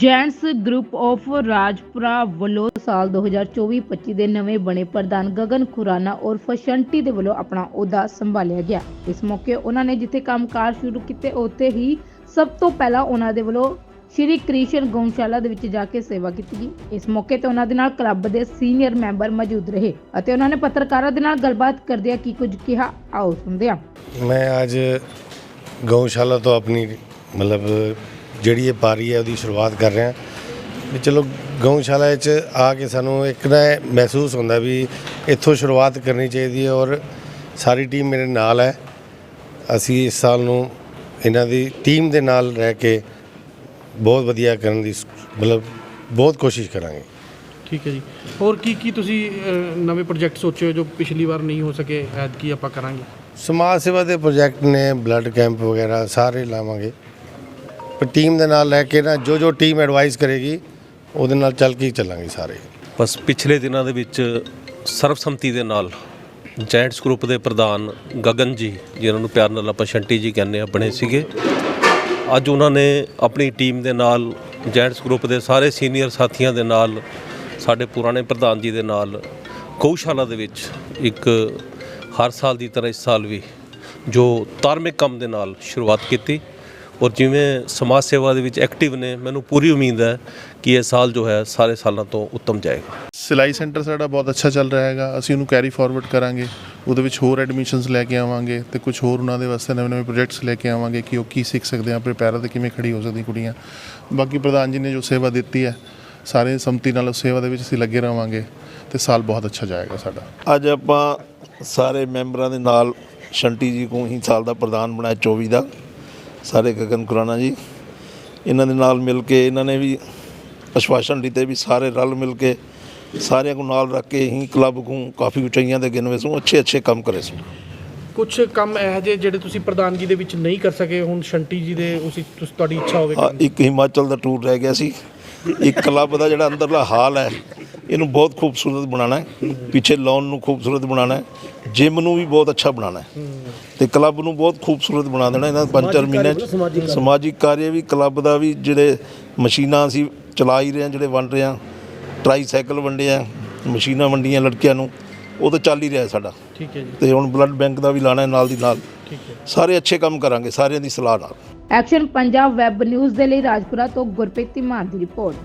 Gents group of Rajpura ਵੱਲੋਂ ਸਾਲ 2024-25 ਦੇ ਨਵੇਂ ਬਣੇ ਪ੍ਰਧਾਨ ਗਗਨ ਖੁਰਾਨਾ ਉਰਫ ਸ਼ੰਟੀ ਦੇ ਵੱਲੋਂ ਆਪਣਾ ਅਹੁਦਾ ਸੰਭਾਲਿਆ ਗਿਆ। ਇਸ ਮੌਕੇ ਉਹਨਾਂ ਨੇ ਜਿੱਥੇ ਕੰਮਕਾਰ ਸ਼ੁਰੂ ਕੀਤੇ, ਉੱਥੇ ਹੀ ਸਭ ਤੋਂ ਪਹਿਲਾਂ ਉਹਨਾਂ ਦੇ ਵੱਲੋਂ ਸ਼੍ਰੀ ਕ੍ਰਿਸ਼ਨ ਗਊਸ਼ਾਲਾ ਦੇ ਵਿੱਚ ਜਾ ਕੇ ਸੇਵਾ ਕੀਤੀ ਗਈ। ਇਸ ਮੌਕੇ ਤੇ ਉਹਨਾਂ ਦੇ ਨਾਲ ਕਲੱਬ ਦੇ ਸੀਨੀਅਰ ਮੈਂਬਰ ਮੌਜੂਦ ਰਹੇ ਅਤੇ ਉਹਨਾਂ ਨੇ ਪੱਤਰਕਾਰਾਂ ਦੇ ਨਾਲ ਗੱਲਬਾਤ ਕਰਦਿਆਂ ਕੀ ਕੁਝ ਕਿਹਾ, ਆਓ ਸੁਣਦੇ ਹਾਂ। ਮੈਂ ਅੱਜ ਗਊਸ਼ਾਲਾ ਤੋਂ ਆਪਣੀ ਮਤਲਬ ਜਿਹੜੀ ਇਹ ਪਾਰੀ ਹੈ ਉਹਦੀ ਸ਼ੁਰੂਆਤ ਕਰ ਰਿਹਾ ਵੀ ਚਲੋ ਗਊਸ਼ਾਲਾ 'ਚ ਆ ਕੇ ਸਾਨੂੰ ਇੱਕ ਨਾ ਇਹ ਮਹਿਸੂਸ ਹੁੰਦਾ ਵੀ ਇੱਥੋਂ ਸ਼ੁਰੂਆਤ ਕਰਨੀ ਚਾਹੀਦੀ ਹੈ ਔਰ ਸਾਰੀ ਟੀਮ ਮੇਰੇ ਨਾਲ ਹੈ। ਅਸੀਂ ਇਸ ਸਾਲ ਨੂੰ ਇਹਨਾਂ ਦੀ ਟੀਮ ਦੇ ਨਾਲ ਰਹਿ ਕੇ ਬਹੁਤ ਵਧੀਆ ਕਰਨ ਦੀ ਸ- ਮਤਲਬ ਬਹੁਤ ਕੋਸ਼ਿਸ਼ ਕਰਾਂਗੇ। ਠੀਕ ਹੈ ਜੀ। ਹੋਰ ਕੀ ਕੀ ਤੁਸੀਂ ਅਹ, ਨਵੇਂ ਪ੍ਰੋਜੈਕਟ ਸੋਚੇ ਹੋ ਜੋ ਪਿਛਲੀ ਵਾਰ ਨਹੀਂ ਹੋ ਸਕੇ ਐਤਕੀ ਆਪਾਂ ਕਰਾਂਗੇ? ਸਮਾਜ ਸੇਵਾ ਦੇ ਪ੍ਰੋਜੈਕਟ ਨੇ ਬਲੱਡ ਕੈਂਪ ਵਗੈਰਾ ਸਾਰੇ ਲਾਵਾਂਗੇ। ਪਰ ਟੀਮ ਦੇ ਨਾਲ ਲੈ ਕੇ ਨਾ ਜੋ ਜੋ ਟੀਮ ਐਡਵਾਈਸ ਕਰੇਗੀ, ਉਹਦੇ ਨਾਲ ਚੱਲ ਕੇ ਹੀ ਚੱਲਾਂਗੇ ਸਾਰੇ। ਬਸ ਪਿਛਲੇ ਦਿਨਾਂ ਦੇ ਵਿੱਚ ਸਰਬਸੰਮਤੀ ਦੇ ਨਾਲ ਜੈਂਟਸ ਗਰੁੱਪ ਦੇ ਪ੍ਰਧਾਨ ਗਗਨ ਜੀ, ਜਿਨ੍ਹਾਂ ਨੂੰ ਪਿਆਰ ਨਾਲ ਆਪਾਂ ਸ਼ੰਟੀ ਜੀ ਕਹਿੰਦੇ ਆ ਬਣੇ ਸੀਗੇ। ਅੱਜ ਉਹਨਾਂ ਨੇ ਆਪਣੀ ਟੀਮ ਦੇ ਨਾਲ ਜੈਂਟਸ ਗਰੁੱਪ ਦੇ ਸਾਰੇ ਸੀਨੀਅਰ ਸਾਥੀਆਂ ਦੇ ਨਾਲ, ਸਾਡੇ ਪੁਰਾਣੇ ਪ੍ਰਧਾਨ ਜੀ ਦੇ ਨਾਲ ਗਊਸ਼ਾਲਾ ਦੇ ਵਿੱਚ ਇੱਕ ਹਰ ਸਾਲ ਦੀ ਤਰ੍ਹਾਂ ਇਸ ਸਾਲ ਵੀ ਜੋ ਧਾਰਮਿਕ ਕੰਮ ਦੇ ਨਾਲ ਸ਼ੁਰੂਆਤ ਕੀਤੀ। ਔਰ ਜਿਵੇਂ ਸਮਾਜ ਸੇਵਾ ਦੇ ਵਿੱਚ ਐਕਟਿਵ ਨੇ ਮੈਨੂੰ ਪੂਰੀ ਉਮੀਦ ਹੈ ਕਿ ਇਹ ਸਾਲ ਜੋ ਹੈ ਸਾਰੇ ਸਾਲਾਂ ਤੋਂ ਉੱਤਮ ਜਾਏਗਾ। ਸਿਲਾਈ ਸੈਂਟਰ ਸਾਡਾ ਬਹੁਤ ਅੱਛਾ ਚੱਲ ਰਿਹਾ ਹੈਗਾ। ਅਸੀਂ ਉਹਨੂੰ ਕੈਰੀ ਫਾਰਵਰਡ ਕਰਾਂਗੇ। ਉਹਦੇ ਵਿੱਚ ਹੋਰ ਐਡਮਿਸ਼ਨਸ ਲੈ ਕੇ ਆਵਾਂਗੇ ਤੇ ਕੁਝ ਹੋਰ ਉਹਨਾਂ ਦੇ ਵਾਸਤੇ ਨਵੇਂ ਨਵੇਂ ਪ੍ਰੋਜੈਕਟਸ ਲੈ ਕੇ ਆਵਾਂਗੇ ਕਿ ਉਹ ਕੀ ਸਿੱਖ ਸਕਦੇ ਆ ਆਪਣੇ ਪੈਰਾਂ ਤੇ ਕਿਵੇਂ ਖੜੀ ਹੋ ਸਕਦੀ ਕੁੜੀਆਂ। ਬਾਕੀ ਪ੍ਰਧਾਨ ਜੀ ਨੇ ਜੋ ਸੇਵਾ ਦਿੱਤੀ ਹੈ ਸਾਰੇ ਸੰਮਤੀ ਨਾਲ ਉਸ ਸੇਵਾ ਦੇ ਵਿੱਚ ਅਸੀਂ ਲੱਗੇ ਰਹਾਂਗੇ ਤੇ ਸਾਲ ਬਹੁਤ ਅੱਛਾ ਜਾਏਗਾ ਸਾਡਾ। ਅੱਜ ਆਪਾਂ ਸਾਰੇ ਮੈਂਬਰਾਂ ਦੇ ਨਾਲ ਸ਼ੰਟੀ ਜੀ ਨੂੰ ਹੀ ਸਾਲ ਦਾ ਪ੍ਰਧਾਨ ਬਣਾਇਆ 24 ਦਾ। ਸਾਰੇ ਗਗਨ ਖੁਰਾਨਾ ਜੀ ਇਹਨਾਂ ਦੇ ਨਾਲ ਮਿਲ ਕੇ ਇਹਨਾਂ ਨੇ ਵੀ ਅਸ਼ਵਾਸਨ ਦਿੱਤੇ ਵੀ ਸਾਰੇ ਰਲ ਮਿਲ ਕੇ ਸਾਰਿਆਂ ਨੂੰ ਨਾਲ ਰੱਖ ਕੇ ਹੀ ਕਲੱਬ ਨੂੰ ਕਾਫੀ ਉਚਾਈਆਂ ਤੇ ਗਿਣਵੇਂ ਸੋ ਅੱਛੇ ਅੱਛੇ ਕੰਮ ਕਰੇ ਸੋ। ਕੁਝ ਕੰਮ ਇਹੋ ਜਿਹੇ ਜਿਹੜੇ ਤੁਸੀਂ ਪ੍ਰਧਾਨਗੀ ਦੇ ਵਿੱਚ ਨਹੀਂ ਕਰ ਸਕੇ ਹੁਣ ਸ਼ੰਟੀ ਜੀ ਦੇ ਉਸ ਤੁਹਾਡੀ ਇੱਛਾ ਹੋਵੇ ਇੱਕ ਹਿਮਾਚਲ ਦਾ ਟੂਰ ਰਹਿ ਗਿਆ ਸੀ। ਇੱਕ ਕਲੱਬ ਦਾ ਜਿਹੜਾ ਅੰਦਰਲਾ ਹਾਲ ਹੈ ਇਹਨੂੰ ਬਹੁਤ ਖੂਬਸੂਰਤ ਬਣਾਉਣਾ ਹੈ। ਪਿੱਛੇ ਲਾਉਣ ਨੂੰ ਖੂਬਸੂਰਤ ਬਣਾਉਣਾ ਹੈ। ਜਿਮ ਨੂੰ ਵੀ ਬਹੁਤ ਅੱਛਾ ਬਣਾਉਣਾ ਹੈ। ਤੇ ਕਲੱਬ ਨੂੰ ਬਹੁਤ ਖੂਬਸੂਰਤ ਬਣਾ ਦੇਣਾ ਇਹਨਾਂ ਪੰਜ ਚਾਰ ਮਹੀਨਿਆਂ 'ਚ। ਸਮਾਜਿਕ ਕਾਰਜ ਵੀ ਕਲੱਬ ਦਾ ਵੀ ਜਿਹੜੇ ਮਸ਼ੀਨਾਂ ਅਸੀਂ ਚਲਾ ਹੀ ਰਹੇ ਹਾਂ ਜਿਹੜੇ ਵੰਡ ਰਹੇ ਹਾਂ। ਟਰਾਈਸਾਈਕਲ ਵੰਡੇ ਆ ਮਸ਼ੀਨਾਂ ਵੰਡੀਆਂ ਲੜਕਿਆਂ ਨੂੰ। ਉਹ ਤਾਂ ਚੱਲ ਹੀ ਰਿਹਾ ਸਾਡਾ। ਠੀਕ ਹੈ ਜੀ। ਤੇ ਹੁਣ ਬਲੱਡ ਬੈਂਕ ਦਾ ਵੀ ਲਾਣਾ ਹੈ ਨਾਲ ਦੀ ਨਾਲ। ਠੀਕ ਹੈ। ਸਾਰੇ ਅੱਛੇ ਕੰਮ ਕਰਾਂਗੇ ਸਾਰਿਆਂ ਦੀ ਸਲਾਹ ਨਾਲ। ਐਕਸ਼ਨ ਪੰਜਾਬ ਵੈਬ ਨਿਊਜ਼ ਦੇ ਲਈ ਰਾਜਪੁਰਾ ਤੋਂ ਗੁਰਪ੍ਰੀਤ ਧੀਮਾਨ ਦੀ ਰਿਪੋਰਟ।